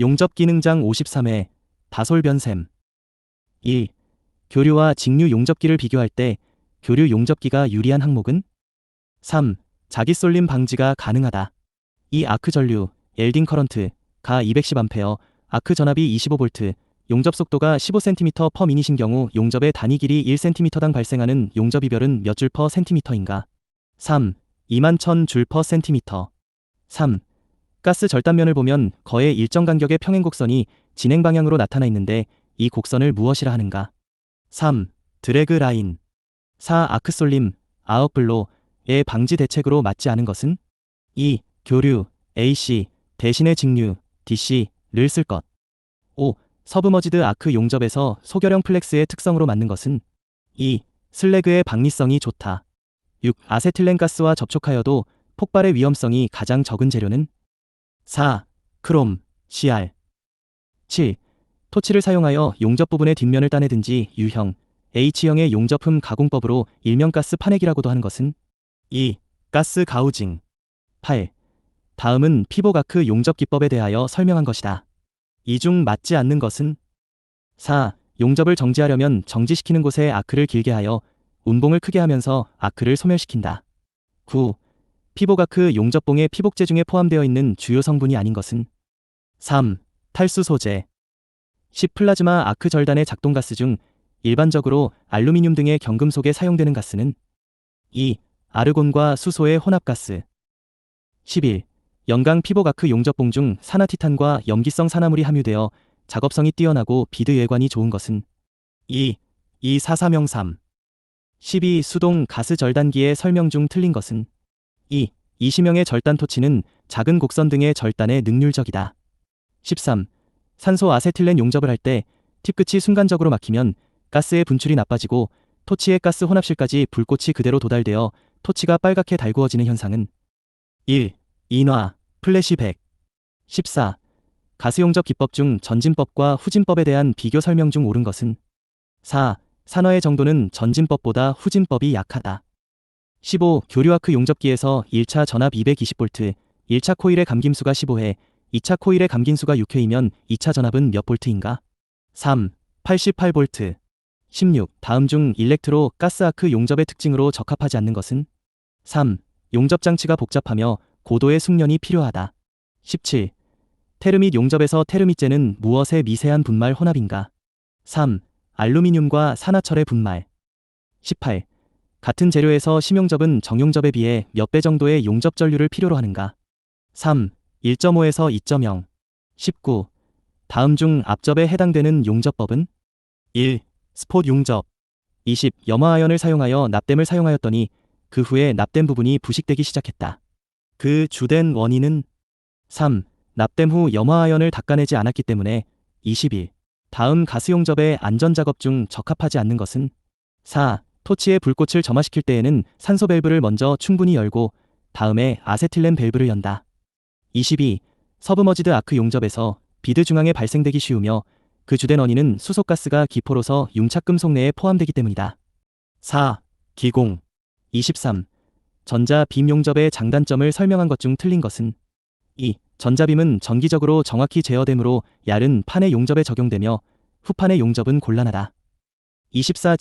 용접 기능장 53회 다솔변샘 1. 교류와 직류 용접기를 비교할 때 교류 용접기가 유리한 항목은 3. 자기 쏠림 방지가 가능하다. 2. 아크 전류, 엘딩 커런트, 가 210A, 아크 전압이 25V, 용접 속도가 15cm 퍼 미닛인 경우 용접의 단위 길이 1cm당 발생하는 용접 이별은 몇 줄퍼 센티미터인가? 3. 2만 1000 줄 퍼 센티미터. 3. 가스 절단면을 보면 거의 일정 간격의 평행 곡선이 진행 방향으로 나타나 있는데 이 곡선을 무엇이라 하는가? 3. 드래그 라인. 4. 아크 쏠림, 아웃블로의 방지 대책으로 맞지 않은 것은? 2. 교류, AC, 대신에 직류, DC를 쓸 것. 5. 서브머지드 아크 용접에서 소결형 플렉스의 특성으로 맞는 것은? 2. 슬래그의 방리성이 좋다. 6. 아세틸렌 가스와 접촉하여도 폭발의 위험성이 가장 적은 재료는? 4. 크롬, CR. 7. 토치를 사용하여 용접 부분의 뒷면을 따내든지 유형, H형의 용접흠 가공법으로 일명 가스 파내기라고도 하는 것은? 2. 가스 가우징. 8. 다음은 피보가크 용접 기법에 대하여 설명한 것이다. 이 중 맞지 않는 것은? 4. 용접을 정지하려면 정지시키는 곳에 아크를 길게 하여 운봉을 크게 하면서 아크를 소멸시킨다. 9. 피보가 크 용접봉의 피복제 중에 포함되어 있는 주요 성분이 아닌 것은? 3. 탈수 소재. 10. 플라즈마 아크 절단의 작동 가스 중 일반적으로 알루미늄 등의 경금 속에 사용되는 가스는 2. 아르곤과 수소의 혼합가스 11. 영강 피복아크 용접봉 중 산화티탄과 염기성 산화물이 함유되어 작업성이 뛰어나고 비드 예관이 좋은 것은 2. 24403 12. 수동 가스 절단기의 설명 중 틀린 것은 2. 이시명의 절단 토치는 작은 곡선 등의 절단에 능률적이다. 13. 산소 아세틸렌 용접을 할 때 팁 끝이 순간적으로 막히면 가스의 분출이 나빠지고 토치의 가스 혼합실까지 불꽃이 그대로 도달되어 토치가 빨갛게 달구어지는 현상은 1. 인화, 플래시 100 14. 가스용접 기법 중 전진법과 후진법에 대한 비교 설명 중 옳은 것은 4. 산화의 정도는 전진법보다 후진법이 약하다. 15. 교류아크 용접기에서 1차 전압 220V, 1차 코일의 감김수가 15회, 2차 코일의 감긴수가 6회이면 2차 전압은 몇 볼트인가? 3. 88V. 16. 다음 중 일렉트로 가스아크 용접의 특징으로 적합하지 않는 것은? 3. 용접 장치가 복잡하며 고도의 숙련이 필요하다. 17. 테르밋 용접에서 테르밋제는 무엇의 미세한 분말 혼합인가? 3. 알루미늄과 산화철의 분말. 18. 같은 재료에서 심용접은 정용접에 비해 몇 배 정도의 용접 전류를 필요로 하는가? 3. 1.5에서 2.0. 19. 다음 중 앞접에 해당되는 용접법은 1. 스폿 용접 20. 염화아연을 사용하여 납땜을 사용하였더니 그 후에 납땜 부분이 부식되기 시작했다. 그 주된 원인은 3. 납땜 후 염화아연을 닦아내지 않았기 때문에 21. 다음 가스용접의 안전작업 중 적합하지 않는 것은 4. 토치의 불꽃을 점화시킬 때에는 산소 밸브를 먼저 충분히 열고 다음에 아세틸렌 밸브를 연다. 22. 서브머지드 아크 용접에서 비드 중앙에 발생되기 쉬우며 그 주된 원인은 수소가스가 기포로서 융착금속 내에 포함되기 때문이다. 4. 기공 23. 전자 빔 용접의 장단점을 설명한 것 중 틀린 것은 2. 전자빔은 정기적으로 정확히 제어되므로 얇은 판의 용접에 적용되며 후판의 용접은 곤란하다. 24.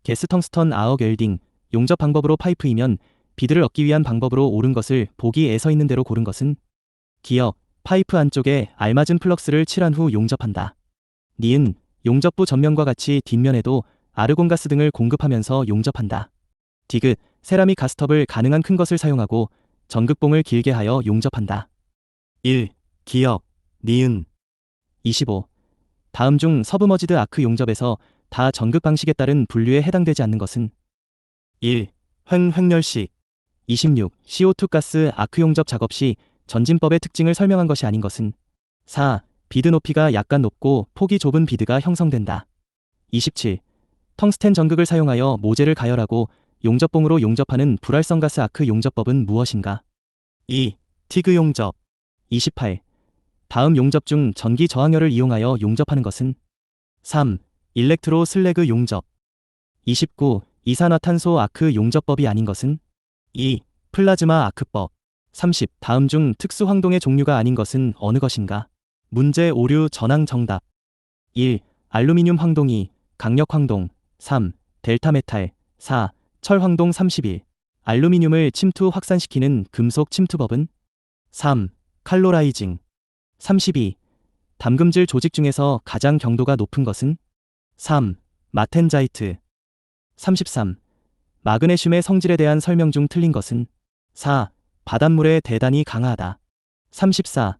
GTAW 게스 텅스턴 아억 웰딩 용접 방법으로 파이프이면 비드를 얻기 위한 방법으로 옳은 것을 보기에 서 있는 대로 고른 것은 기역, 파이프 안쪽에 알맞은 플럭스를 칠한 후 용접한다. 니은, 용접부 전면과 같이 뒷면에도 아르곤가스 등을 공급하면서 용접한다. 디귿, 세라믹 가스톱을 가능한 큰 것을 사용하고 전극봉을 길게 하여 용접한다. 1. 기역, 니은 25. 다음 중 서브머지드 아크 용접에서 다 전극 방식에 따른 분류에 해당되지 않는 것은 1. 횡 횡렬식 26. CO2 가스 아크 용접 작업 시 전진법의 특징을 설명한 것이 아닌 것은 4. 비드 높이가 약간 높고 폭이 좁은 비드가 형성된다. 27. 텅스텐 전극을 사용하여 모재를 가열하고 용접봉으로 용접하는 불활성 가스 아크 용접법은 무엇인가? 2. 티그 용접 28. 다음 용접 중 전기 저항열을 이용하여 용접하는 것은 3. 일렉트로 슬래그 용접 29. 이산화탄소 아크 용접법이 아닌 것은 2. 플라즈마 아크법 30. 다음 중 특수 황동의 종류가 아닌 것은 어느 것인가? 문제 오류 전항 정답 1. 알루미늄 황동이 강력 황동 3. 델타 메탈 4. 철 황동 31 알루미늄을 침투 확산시키는 금속 침투법은 3. 칼로라이징 32. 담금질 조직 중에서 가장 경도가 높은 것은 3. 마텐자이트 33. 마그네슘의 성질에 대한 설명 중 틀린 것은 4. 바닷물에 대단히 강하다. 34.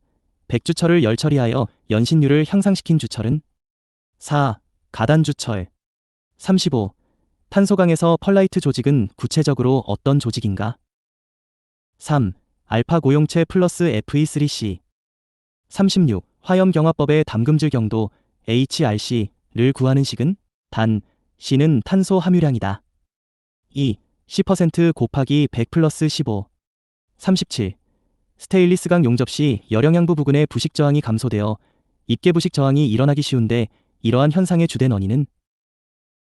백주철을 열 처리하여 연신율을 향상시킨 주철은 4. 가단주철 35. 탄소강에서 펄라이트 조직은 구체적으로 어떤 조직인가? 3. 알파 고용체 플러스 Fe3C 36. 화염경화법의 담금질 경도 HRC 를 구하는 식은 단 C는 탄소 함유량이다. 2. 10% 곱하기 100 플러스 15 37. 스테인리스강 용접 시 열영양부 부근의 부식 저항이 감소되어 입계 부식 저항이 일어나기 쉬운데 이러한 현상의 주된 원인은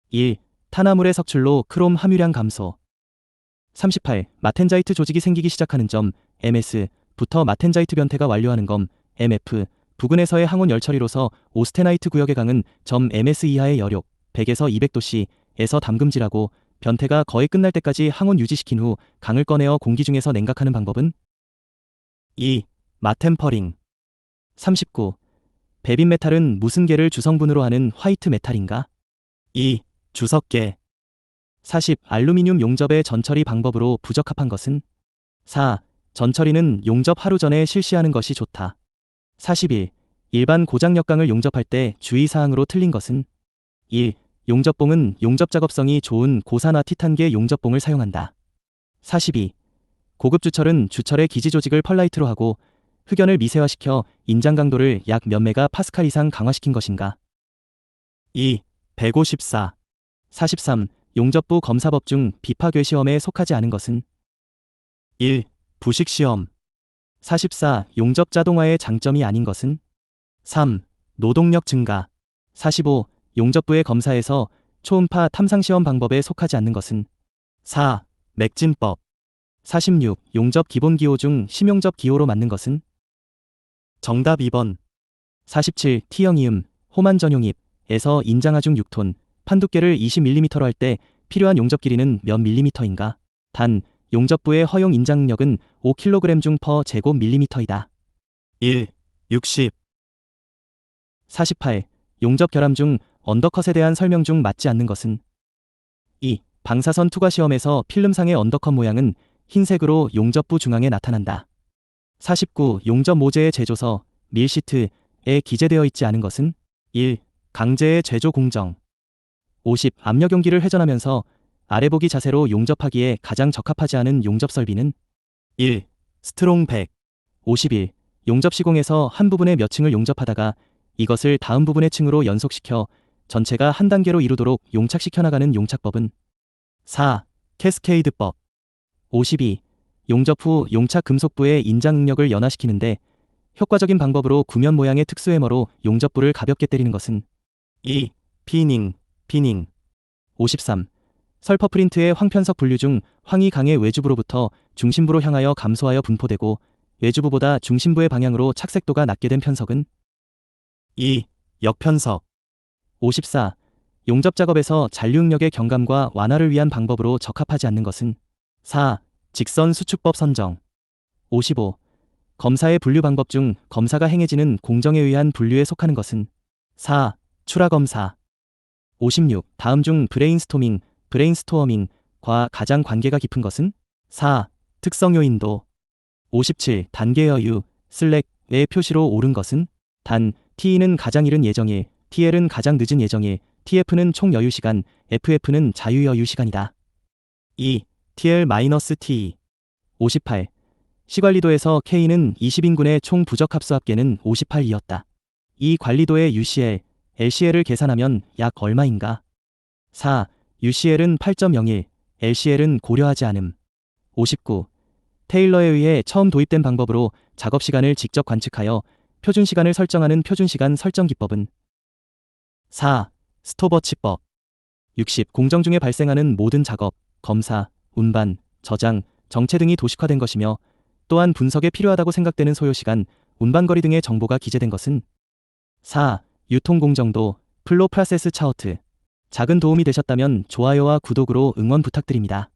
1. 탄화물의 석출로 크롬 함유량 감소 38. 마텐자이트 조직이 생기기 시작하는 점 MS부터 마텐자이트 변태가 완료하는 검 MF 부근에서의 항온 열처리로서 오스테나이트 구역의 강은 점 MS 이하의 여력 100에서 200도씨에서 담금질하고 변태가 거의 끝날 때까지 항온 유지시킨 후 강을 꺼내어 공기 중에서 냉각하는 방법은 2. 마템퍼링 39. 베빈 메탈은 무슨 계를 주성분으로 하는 화이트 메탈인가? 2. 주석계 40. 알루미늄 용접의 전처리 방법으로 부적합한 것은 4. 전처리는 용접 하루 전에 실시하는 것이 좋다. 41. 일반 고장역강을 용접할 때 주의사항으로 틀린 것은 1. 용접봉은 용접 작업성이 좋은 고산화 티탄계 용접봉을 사용한다. 42. 고급 주철은 주철의 기지 조직을 펄라이트로 하고 흑연을 미세화시켜 인장 강도를 약 몇 메가 파스칼 이상 강화시킨 것인가? 2. 154. 43. 용접부 검사법 중 비파괴 시험에 속하지 않은 것은 1. 부식 시험 44. 용접 자동화의 장점이 아닌 것은 3. 노동력 증가 45. 용접부의 검사에서 초음파 탐상 시험 방법에 속하지 않는 것은 4. 맥진법 46. 용접 기본 기호 중 심용접 기호로 맞는 것은 정답 2번 47. T형 이음 호만 전용입 에서 인장하중 6톤 판두께를 20mm로 할 때 필요한 용접 길이는 몇 밀리미터인가? 단 용접부의 허용 인장력은 5kg 중 퍼 제곱 밀리미터이다. 1. 60 48. 용접 결함 중 언더컷에 대한 설명 중 맞지 않는 것은 2. 방사선 투과 시험에서 필름상의 언더컷 모양은 흰색으로 용접부 중앙에 나타난다. 49. 용접 모재의 제조서 밀시트에 기재되어 있지 않은 것은 1. 강제의 제조 공정 50. 압력 용기를 회전하면서 아래 보기 자세로 용접하기에 가장 적합하지 않은 용접 설비는 1. 스트롱 100 51. 용접 시공에서 한 부분의 몇 층을 용접하다가 이것을 다음 부분의 층으로 연속시켜 전체가 한 단계로 이루도록 용착시켜 나가는 용착법은 4. 캐스케이드법 52. 용접 후 용착 금속부의 인장 능력을 연화시키는데 효과적인 방법으로 구면 모양의 특수 해머로 용접부를 가볍게 때리는 것은 2. 피닝, 피닝 53. 설퍼 프린트의 황편석 분류 중 황이 강의 외주부로부터 중심부로 향하여 감소하여 분포되고 외주부보다 중심부의 방향으로 착색도가 낮게 된 편석은 2. 역편석 54. 용접 작업에서 잔류응력의 경감과 완화를 위한 방법으로 적합하지 않는 것은 4. 직선 수축법 선정 55. 검사의 분류 방법 중 검사가 행해지는 공정에 의한 분류에 속하는 것은 4. 추라 검사 56. 다음 중 브레인스토밍, 브레인스토어밍과 가장 관계가 깊은 것은 4. 특성 요인도 57. 단계 여유, 슬랙의 표시로 옳은 것은 단, T는 가장 이른 예정일, TL은 가장 늦은 예정일, TF는 총 여유 시간, FF는 자유 여유 시간이다. 2. TL-T 58. 시관리도에서 K는 20인군의 총 부적 합수 합계는 58이었다. 이 관리도의 UCL, LCL을 계산하면 약 얼마인가? 4. UCL은 8.01, LCL은 고려하지 않음. 59. 테일러에 의해 처음 도입된 방법으로 작업 시간을 직접 관측하여 표준 시간을 설정하는 표준 시간 설정 기법은 4. 스토버치법 60. 공정 중에 발생하는 모든 작업, 검사, 운반, 저장, 정체 등이 도식화된 것이며 또한 분석에 필요하다고 생각되는 소요 시간, 운반 거리 등의 정보가 기재된 것은 4. 유통 공정도, 플로 프라세스 차어트. 작은 도움이 되셨다면 좋아요와 구독으로 응원 부탁드립니다.